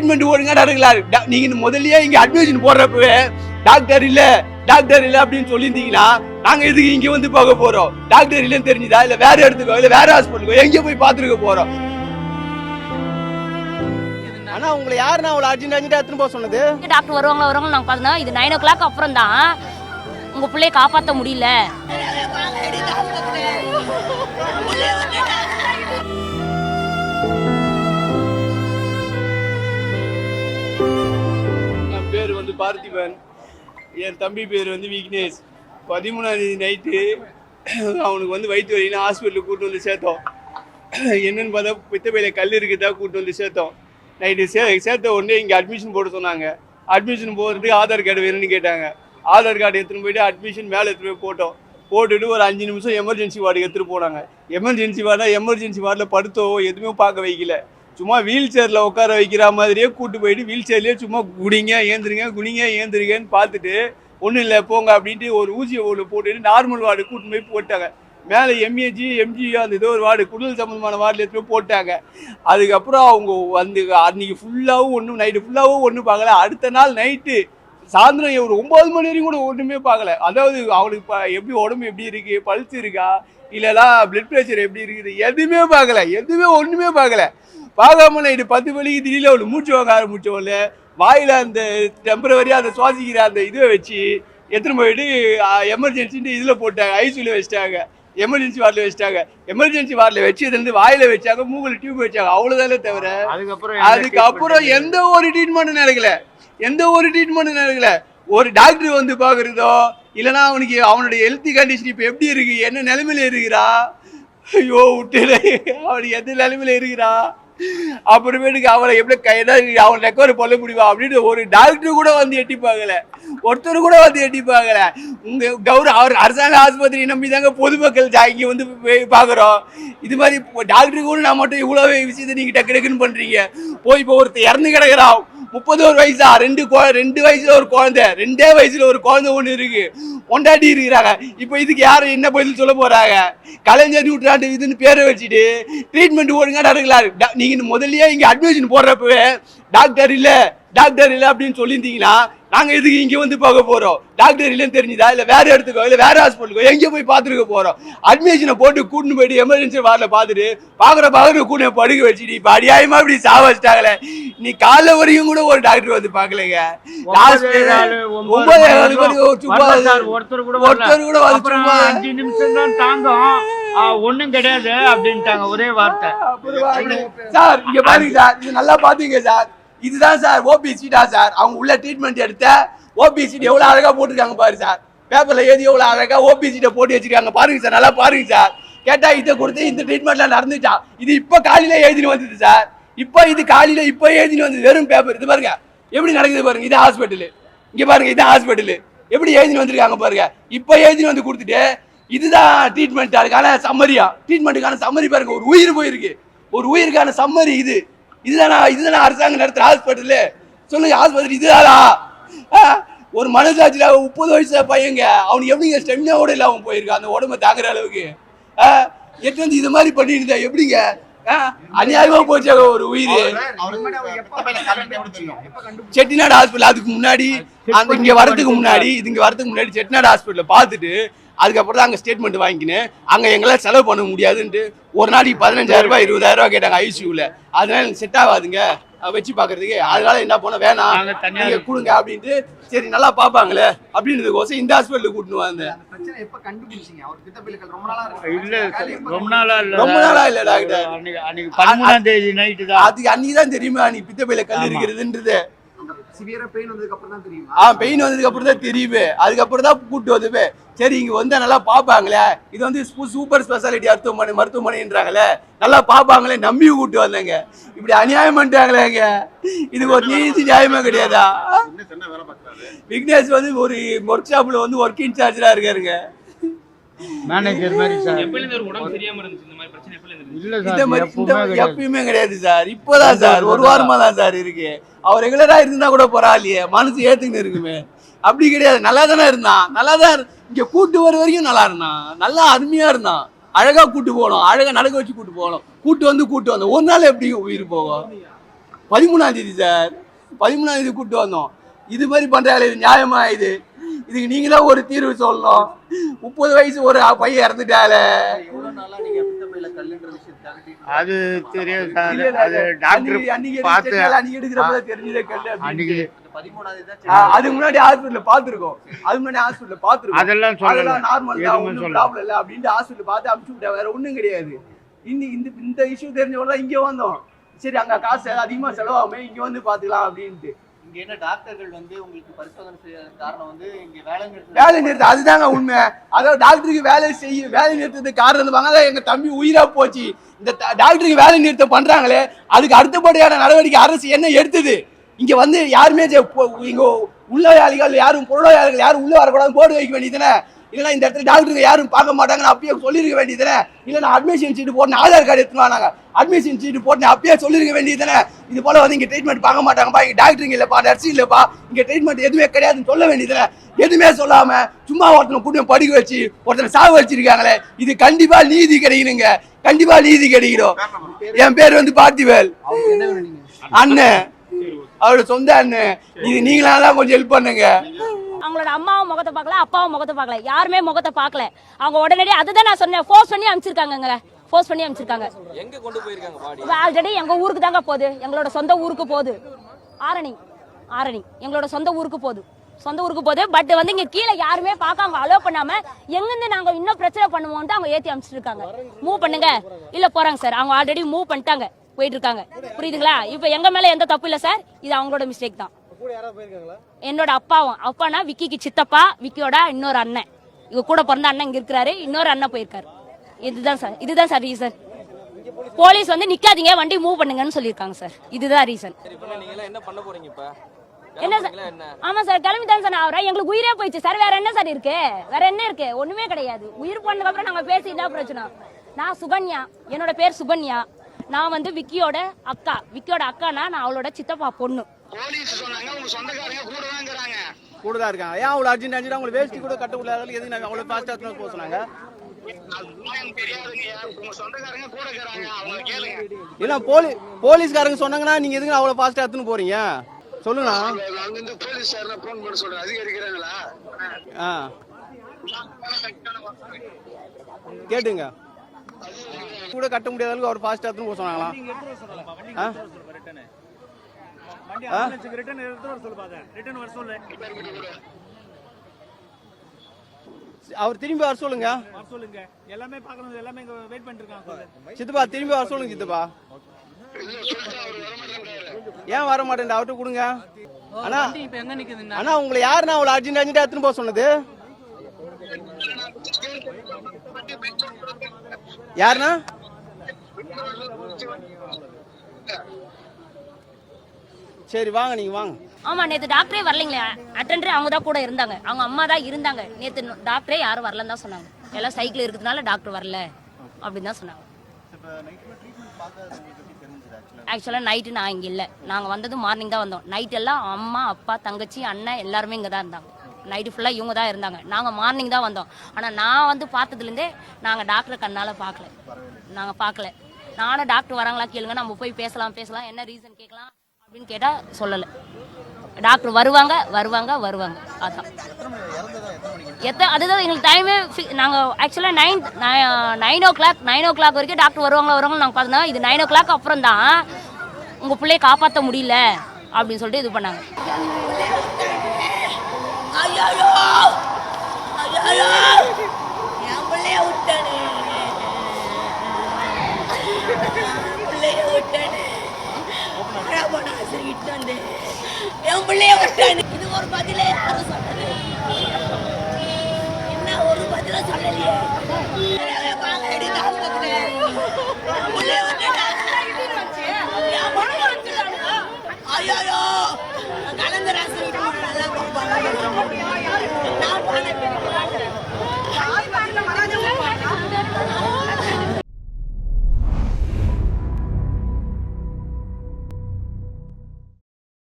Treatment ஒழுங்கா நடக்கல. நீங்க இந்த முதல்லயே இங்க அட்மிஷன் போடுறப்பவே டாக்டர் இல்ல டாக்டர் இல்ல அப்படின்னு சொல்லியிருந்தீங்கன்னா நாங்க எதுக்கு இங்க வந்து பார்க்க போறோம்? டாக்டர் இல்லன்னு தெரிஞ்சுதா? இல்ல வேற இடத்துக்கோ இல்ல வேற ஹாஸ்பிட்டலுக்கோ எங்க போய் பாத்துருக்க போறோம். ஆனா உங்களை யாருன்னா அவ்வளவு அர்ஜென்ட் அர்ஜென்ட் எடுத்துன்னு போக சொன்னது? டாக்டர் வருவாங்க வருவாங்க நான் பார்த்தோம்னா இது நைன் ஓ கிளாக் அப்புறம் தான் உங்க பிள்ளைய காப்பாற்ற முடியல. பார்த்திபன். என் தம்பி பேர் வந்து விக்னேஷ். பதிமூணாம் தேதி நைட்டு அவனுக்கு வந்து வயிற்று வலின்னு ஹாஸ்பிட்டலுக்கு கூட்டு வந்து சேர்த்தோம். என்னன்னு பார்த்தா பித்தப்பையில கல் இருக்குதா கூட்டு வந்து சேர்த்தோம். நைட்டு சே சேர்த்த உடனே இங்கே அட்மிஷன் போட சொன்னாங்க. அட்மிஷன் போடுறதுக்கு ஆதார் கார்டு வேணும்னு கேட்டாங்க. ஆதார் கார்டு எடுத்துகிட்டு போயிட்டு அட்மிஷன் மேலே எடுத்துகிட்டு போய் போட்டோம். போட்டுட்டு ஒரு அஞ்சு நிமிஷம் எமர்ஜென்சி வார்டுக்கு எடுத்துகிட்டு போனாங்க. எமர்ஜென்சி வார்டாக எமர்ஜென்சி வார்டில் படுத்தோ எதுவுமே பார்க்க வைக்கல. சும்மா வீல் சேரில் உட்கார வைக்கிற மாதிரியே கூட்டு போயிட்டு வீல் சேர்லேயே சும்மா குடிங்க ஏந்திருங்க குனிங்க ஏந்திருங்கன்னு பார்த்துட்டு ஒன்றும் இல்லை போங்க அப்படின்ட்டு ஒரு ஊசியை ஒன்று போட்டுட்டு நார்மல் வார்டு கூட்டு போய் போட்டாங்க. மேலே எம்ஏஜி எம்ஜியோ அந்த ஏதோ ஒரு வார்டு குடல் சம்மந்தமான வார்டில் எடுத்து போய் போட்டாங்க. அதுக்கப்புறம் அவங்க வந்து அன்றைக்கி ஃபுல்லாகவும் ஒன்றும் நைட்டு ஃபுல்லாகவும் ஒன்றும் பார்க்கல. அடுத்த நாள் நைட்டு சாயந்தரம் ஒரு ஒம்பது மணி வரைக்கும் கூட ஒன்றுமே பார்க்கல. அதாவது அவளுக்கு இப்போ எப்படி உடம்பு எப்படி இருக்குது பல்ஸ் இருக்கா இல்லைலாம் பிளட் ப்ரெஷர் எப்படி இருக்குது எதுவுமே பார்க்கல. எதுவுமே ஒன்றுமே பார்க்கல. பார்க்காம நைட்டு பத்து மணிக்கு திடீர்னு அவளுக்கு மூச்சு வாங்க ஆரம்பிச்சவள வாயில் அந்த டெம்பரவரியாக அந்த சுவாசிக்கிற அந்த இதுவை வச்சு எடுத்துன்னு போயிட்டு எமர்ஜென்சின்ட்டு இதில் போட்டாங்க. ஐசியூவில் வச்சிட்டாங்க. எமர்ஜென்சி வார்டில் வச்சிட்டாங்க. எமர்ஜென்சி வார்டில் வச்சு இது வந்து வாயில் வச்சாங்க மூக்கில் டியூப் வச்சாங்க. அவ்வளோதானே தவிர அதுக்கப்புறம் அதுக்கப்புறம் எந்த ஒரு ட்ரீட்மெண்ட்டும் நடக்கல. எந்த ஒரு ட்ரீட்மெண்ட்டும் நடக்கல. ஒரு டாக்டர் வந்து பார்க்குறதோ இல்லைன்னா அவனுக்கு அவனுடைய ஹெல்த் கண்டிஷன் இப்போ எப்படி இருக்கு? என்ன நிலைமையில இருக்கிறா? ஐயோ விட்டுல அவனுக்கு எந்த நிலைமையில இருக்கிறா? அப்புறமேட்டுக்கு அவளை எப்படி கையெல்லாம் அவன் ரெக்கவர் பண்ண முடியுமா அப்படின்னு ஒரு டாக்டர் கூட வந்து எட்டி பார்க்கல ஒருத்தர் கூட வந்து எட்டி பார்க்கல. உங்க கௌரவ அவர் அரசாங்க ஆஸ்பத்திரி நம்பி தாங்க பொதுமக்கள் ஜாக்கி வந்து போய் பார்க்குறோம். இது மாதிரி டாக்டர் கூட நான் மட்டும் இவ்வளோ விஷயத்தை நீங்கள் டக்கு டக்குன்னு பண்ணுறீங்க போய் இப்போ ஒருத்தர் இறந்து கிடக்கிறான். முப்பது ஒரு வயசா ரெண்டு ரெண்டு வயசுல ஒரு குழந்தை ரெண்டே வயசுல ஒரு குழந்தை ஒன்று இருக்கு. கொண்டாடி இருக்கிறாங்க. இப்போ இதுக்கு யாரு என்ன பதில் சொல்ல போறாங்க? கலைஞர் நூற்றாண்டு இதுன்னு பேரை வச்சுட்டு ட்ரீட்மெண்ட் ஒழுங்கா நடக்கல. நீங்க முதல்லயே இங்க அட்மிஷன் போடுறப்பவே டாக்டர் இல்ல டாக்டர் இல்ல அப்படின்னு சொல்லியிருந்தீங்கன்னா நாங்க எதுக்கு இங்க வந்து பார்க்க போறோம்? டாக்டர் இல்லைன்னு தெரிஞ்சுதா? இல்ல வேற இடத்துக்கோ? இல்ல வேற ஹாஸ்பிட்டலுக்கோ எங்க போய் பார்த்துருக்க போறோம்? அட்மிஷனை போட்டு கூட்டின்னு போயிட்டு எமர்ஜென்சி வார்டில் பார்த்துட்டு பாக்குற பாக்குற கூட படுக்க வச்சுட்டு இப்ப அடியாயமா இப்படி சாவச்சிட்டாங்களே நீ காலைல வரையும் கூட ஒரு டாக்டர் வந்து பாக்கலைங்க ஒன்பது ஒருத்தர் கூட ஒருத்தர் கூட அஞ்சு நிமிஷம் தான் தாங்கும். ஒண்ணும் கிடையாது அப்படின்ட்டாங்க ஒரே வார்த்தை. சார் இங்க பாருங்க சார். இது நல்லா பாத்துங்க சார். இதுதான் சார் ஓபி சீட்டா சார். அவங்க உள்ள ட்ரீட்மெண்ட் எடுத்த ஓபி எவ்வளோ எவ்வளவு அழகா போட்டிருக்காங்க பாரு சார். பேப்பர்ல எழுதி எவ்வளவு அழகா ஓபி சீட்டை போட்டு வச்சிருக்காங்க. பாருங்க சார் நல்லா பாருங்க சார். கேட்டா இதை கொடுத்து இந்த ட்ரீட்மெண்ட்லாம் நடந்துச்சா? இது இப்ப காலையில எழுதினு வந்தது சார். இப்போ இது காலையில இப்போ எழுதினு வந்தது வெறும் பேப்பர் இது பாருங்க. எப்படி நடக்குது பாருங்க. இது ஹாஸ்பிட்டலு இங்க பாருங்க இது ஹாஸ்பிட்டலு எப்படி எழுதினு வந்திருக்காங்க பாருங்க. இப்போ எழுதினு வந்து கொடுத்துட்டு இதுதான் ட்ரீட்மெண்ட் அதுக்கான சம்மரியா ட்ரீட்மெண்ட்டுக்கான சம்மரி பாருங்க. ஒரு உயிர் போயிருக்கு. ஒரு உயிருக்கான சம்மரி இது. இதுதானா இதுதானா அரசாங்கம் நடத்துற ஹாஸ்பிட்டலு? சொல்லுங்க ஆஸ்பத்திரி இதுதானா? ஒரு மனசாட்சியில முப்பது வயசு பையங்க அவனுக்கு எப்படிங்க ஸ்டெமினாவோட இல்ல அவன் போயிருக்கான் அந்த உடம்ப தாங்குற அளவுக்கு? எட்டு வந்து இது மாதிரி பண்ணிட்டு எப்படிங்க? அநியாயமா போச்சு ஒரு உயிர். செட்டிநாடு ஹாஸ்பிட்டல் அதுக்கு முன்னாடி அந்த இங்க வரதுக்கு முன்னாடி இது இங்க வரதுக்கு முன்னாடி செட்டிநாடு ஹாஸ்பிட்டல்ல பார்த்துட்டு அதுக்கப்புறம் தான் அங்கே ஸ்டேட்மெண்ட் வாங்கிக்கினேன் அங்கே எங்களால் செலவு பண்ண முடியாதுன்ட்டு ஒரு நாளைக்கு பதினஞ்சாயிரம் ரூபாய் இருபதாயிரம் ரூபாய் கேட்டாங்க ஐசியூவில் அதனால எனக்கு செட் ஆகாதுங்க. வச்சு பார்க்கறதுக்கு. அதனால என்ன பண்ண வேணாம். நாங்க தனியா நீங்க கொடுங்க அப்படின்ட்டு சரி நல்லா பார்ப்பாங்களே அப்படின்றதுக்கோசம் இந்த ஹாஸ்பிட்டலுக்கு கூட்டின்னு வந்தேன். பிரச்சனை எப்ப கண்டுபிடிச்சீங்க? அவர் பித்தப்பையில ரொம்ப நாளா இருக்கு? இல்ல ரொம்ப நாளா இல்ல. ரொம்ப நாளா இல்ல டாக்டர் அன்னைக்கு அன்னைக்கு பதிமூணாம் தேதி நைட்டு தான். அதுக்கு அன்னைக்கு தான் தெரியுமா? நீ பித்தப்பையில கல். இருக்கிறதுன்றது. சிவியரா பெயின் வந்ததுக்கு அப்புறம் தான் தெரியுமா? ஆ பெயின் வந்ததுக்கு அப்புறம் தான் தெரியுமே. அதுக்கப்புறம் தான் கூட்டு வந்துவே சரி இங்க வந்தா நல்லா பாப்பாங்களே இது வந்து சூப்பர் ஸ்பெஷாலிட்டி மருத்துவமனை மருத்துவமனைன்றாங்களே நல்லா பாப்பாங்களே நம்பி கூட்டு வந்தேங்க. இப்படி அநியாயம் பண்ணிட்டாங்களேங்க இதுக்கு ஒரு நீதி நியாயமே கிடையாதா? விக்னேஷ் வந்து ஒரு ஒர்க் ஷாப்ல வந்து ஒர்க் இன்சார்ஜரா இருக்காருங்க. மேனேஜர் மாதிரி சார் எப்பல இருந்து ஒரு உடம்பு தெரியாம இருந்துச்சு? இந்த மாதிரி பிரச்சனை எப்பல இருந்து இல்ல இந்த சார் எப்பயுமே கிடையாது சார் இப்போதான் சார் ஒரு வாரமா தான் சார் இருக்கு. அவர் ரெகுலரா இருந்தா கூட பரவாயில்லையே. மனசு ஏத்துக்கின்னு இருக்குமே. அப்படி கிடையாது. நல்லா தானே இருந்தான். நல்லா தான் இங்க கூட்டு வர வரைக்கும் நல்லா இருந்தான். நல்லா அருமையா இருந்தான். அழகா கூட்டு போகணும் அழகா நடக்க வச்சு கூட்டு போகணும் கூட்டு வந்து கூட்டு வந்தோம் ஒரு நாள் எப்படி உயிர் போகும்? பதிமூணாம் தேதி சார் பதிமூணாம் தேதி கூப்பிட்டு வந்தோம். இது மாதிரி பண்றாங்களே இது நியாயமா இது? இதுக்கு நீங்க தான் ஒரு தீர்வு சொல்லணும். முப்பது வயசு ஒரு பையன் இறந்துட்டாலே. எவ்வளவு நாளா நீங்க பித்தப்பையில கல்லுன்ற விஷயத்துக்காக treatment அது இல்ல, அது அன்னைக்கு- டாக்டர் அன்னைக்கு பார்த்து அன்னைக்கு எடுக்கிறப்ப தெரிஞ்சதே கல்லு அன்னைக்கு அதுக்கு முன்னாடி ஹாஸ்பிட்டல்ல பாத்துருக்கோம் அதுக்கு முன்னாடி ஹாஸ்பிட்டல்ல பாத்துருக்கோம் அதெல்லாம் சொல்லல. அதெல்லாம் நார்மல் தான் எதுவுமே ஒன்றும் ப்ராப்ளம் இல்லை அப்படின்ட்டு ஹாஸ்பிட்டல் பார்த்து அனுப்பிச்சு விட்டா வேற ஒண்ணும் கிடையாது. இன்னி இந்த இந்த இஷ்யூ தெரிஞ்சவங்க தான் இங்க வந்தோம். சரி அங்க காசு அதிகமா செலவாகுமே இங்க வந்து பாத்துக்கலாம் அப்படின்ட்டு. டாக்டர்கள் வந்து உங்களுக்கு காரணம் வந்து இங்க வேலை நிறுத்தம் வேலை நிறுத்தம் அதுதாங்க உண்மை. அதாவது டாக்டருக்கு வேலை செய்ய வேலை நிறுத்தத்துக்கு காரணம் இருப்பாங்க அதான் எங்க தம்பி உயிரா போச்சு. இந்த ட- டாக்டருக்கு வேலை நிறுத்தம் பண்றாங்களே அதுக்கு அடுத்தபடியான நடவடிக்கை அரசு என்ன எடுத்தது? இங்க வந்து யாருமே ஜெ- பொ- இங்க உள்ளாளிகள் யாரும் பொருளாதாரிகள் யாரும் உள்ள வரக்கூடாது போர்டு வைக்க வேண்டியதுதானே இல்லைன்னா இந்த இடத்துல டாக்டருக்கு யாரும் பார்க்க மாட்டாங்க நான் அப்பயே சொல்லியிருக்க இல்லை நான் அட்மிஷன் சீட்டு போட்டு ஆதார் கார்டு எடுத்துட்டு அட்மிஷன் சீட்டு போட்டு அப்பயே சொல்லியிருக்க வேண்டியதுதானே? இது போல வந்து இங்கே ட்ரீட்மெண்ட் பார்க்க மாட்டாங்கப்பா இங்கே டாக்டருங்க இல்லைப்பா நர்ஸ் இல்லைப்பா. இங்கே ட்ரீட்மெண்ட் எதுவுமே கிடையாதுன்னு சொல்ல வேண்டியதுதானே? எதுவுமே சொல்லாம சும்மா ஒருத்தனை கூட்டி படிக்க வச்சு ஒருத்தனை சாவு வச்சிருக்காங்களே இது கண்டிப்பா நீதி கிடைக்கணுங்க. கண்டிப்பா நீதி கிடைக்கிடும் என் பேர் வந்து பார்த்திவேல். அண்ணன். அவரோட சொந்த அண்ணன். இது நீங்களா தான் கொஞ்சம் ஹெல்ப் பண்ணுங்க. அவங்களோட அம்மாவும் முகத்தை பார்க்கல அப்பாவும் முகத்தை பார்க்கல. யாருமே முகத்தை பார்க்கல. அவங்க உடனடியே அதுதான் நான் சொன்னேன். ஃபோர்ஸ் பண்ணி அனுப்பிச்சிருக்காங்க ஃபோர்ஸ் பண்ணி அனுப்பிச்சிருக்காங்க. எங்க கொண்டு போயிருக்காங்க ஆல்ரெடி எங்க ஊருக்கு தாங்க போகுது. எங்களோட சொந்த ஊருக்கு போகுது. ஆரணி ஆரணி எங்களோட சொந்த ஊருக்கு போகுது. சொந்த ஊருக்கு போகுது. பட் வந்து இங்க கீழே யாருமே பார்க்காம அலோ பண்ணாம எங்கிருந்து நாங்க இன்னும் பிரச்சனை பண்ணுவோம்ட்டு அவங்க ஏத்தி அனுப்பிச்சிருக்காங்க. மூவ் பண்ணுங்க. இல்ல போறாங்க சார் அவங்க ஆல்ரெடி மூவ் பண்ணிட்டாங்க. போயிட்டு இருக்காங்க. புரியுதுங்களா? இப்ப எங்க மேல எந்த தப்பு இல்ல சார் இது அவங்களோட மிஸ்டேக் தான். என்னோட அப்பாவும் அப்பானா விக்கிக்கு சித்தப்பா விக்கியோட இன்னொரு அண்ணன். இவங்க கூட பிறந்த அண்ணன் இங்க இருக்கிறாரு இன்னொரு அண்ணன் போயிருக்காரு. இதுதான் சார் இதுதான் சார் ரீசன் போலீஸ் வந்து நிக்காதீங்க வண்டி மூவ் பண்ணுங்கன்னு சொல்லியிருக்காங்க சார். இதுதான் ரீசன் சரி இப்ப நீங்க எல்லாம் என்ன பண்ண போறீங்க இப்ப? என்ன சார்? ஆமா சார் கிளம்பி தான் சார் நான். வரேன் எங்களுக்கு உயிரே போயிடுச்சு சார். வேற என்ன சார் இருக்கு? வேற என்ன இருக்கு? ஒண்ணுமே கிடையாது. உயிர் போனதுக்கு அப்புறம் நாங்க பேசி என்ன பிரச்சனை. நான் சுகன்யா. என்னோட பேர் சுகன்யா. நான் வந்து விக்கியோட அக்கா. விக்கியோட அக்கானா? நான் அவளோட சித்தப்பா பொண்ணு. கூட தான் இருக்காங்க. ஏன் அவ்வளவு அர்ஜென்ட் அர்ஜென்ட் அவங்க வேஷ்டி கூட கட்ட முடியாத எதுக்கு நாங்க அவ்வளவு ஃபாஸ்டா எடுத்து போக சொன்னாங்க? இல்ல போலீஸ் போலீஸ்காரங்க சொன்னாங்கன்னா நீங்க எதுக்கு அவ்வளவு ஃபாஸ்டா எடுத்துன்னு போறீங்க? சொல்லுங்க அங்கிருந்து போலீஸ்காரன போன் பண்ண சொல்ற அதிகாரிக்கிறாங்களா? ஆ. கேட்டுங்க. கூட கட்ட முடியாத அளவுக்கு அவர் ஃபாஸ்டா எடுத்துன்னு போக சொன்னாங்களா? அவர் திரும்பி வர சொல்லுங்க. சொல்லுங்க. எல்லாமே பார்க்கணும். எல்லாமே இங்க வெயிட் பண்ணிட்டு இருக்காங்க சித்தப்பா திரும்பி வர சொல்லுங்க சித்தப்பா. ஏன் வர மாட்டேன் அவர்கிட்ட கொடுங்க. அண்ணா இப்ப எங்க நிக்குது அண்ணா உங்களை யாருண்ணா அவ்வளவு அர்ஜென்ட் அர்ஜென்ட் எடுத்துன்னு போக சொன்னது? யாருண்ணா? சரி வாங்க நீங்க வாங்க. ஆமா நேத்து டாக்டரே வரலைங்களே. அட்டெண்டரே அவங்க தான் கூட இருந்தாங்க. அவங்க அம்மா தான் இருந்தாங்க. நேத்து டாக்டரே யாரும் வரலன்னு தான் சொன்னாங்க. எல்லாம் சைக்கிள் இருக்கிறதுனால டாக்டர் வரல. அப்படின்னு தான் சொன்னாங்க. ஆக்சுவலாக நைட்டு நான் இங்கே இல்லை. நாங்கள் வந்தது மார்னிங் தான் வந்தோம். நைட் எல்லாம் அம்மா அப்பா தங்கச்சி அண்ணன் எல்லாருமே இங்கே தான் இருந்தாங்க. நைட்டு ஃபுல்லாக இவங்க தான் இருந்தாங்க. நாங்கள் மார்னிங் தான் வந்தோம். ஆனால் நான் வந்து பார்த்ததுலேருந்தே நாங்கள் டாக்டரை கண்ணால் பார்க்கல. நாங்கள் பார்க்கல. நானும் டாக்டர் வராங்களா கேளுங்க. நம்ம போய் பேசலாம் பேசலாம். என்ன ரீசன் கேட்கலாம்? அப்படின்னு கேட்டால் சொல்லலை. டாக்டர் வருவாங்க வருவாங்க வருவாங்க. அதான். எத்த அதுதான் எங்களுக்கு டைமே நாங்கள் ஆக்சுவலாக nine nine o'clock nine o'clock வரைக்கும் டாக்டர் வருவாங்க வருவாங்க நாங்கள் பார்த்தோம் இது நைன் ஓ கிளாக் அப்புறம் தான் உங்கள் பிள்ளையை காப்பாற்ற முடியல அப்படின்னு சொல்லிட்டு இது பண்ணாங்க. என் பிள்ளைய விட்டானே போன வந்து என் பிள்ளைய விட்டானே இது ஒரு பதிலே யாரும் என்ன ஒரு பதில சொல்லலையே.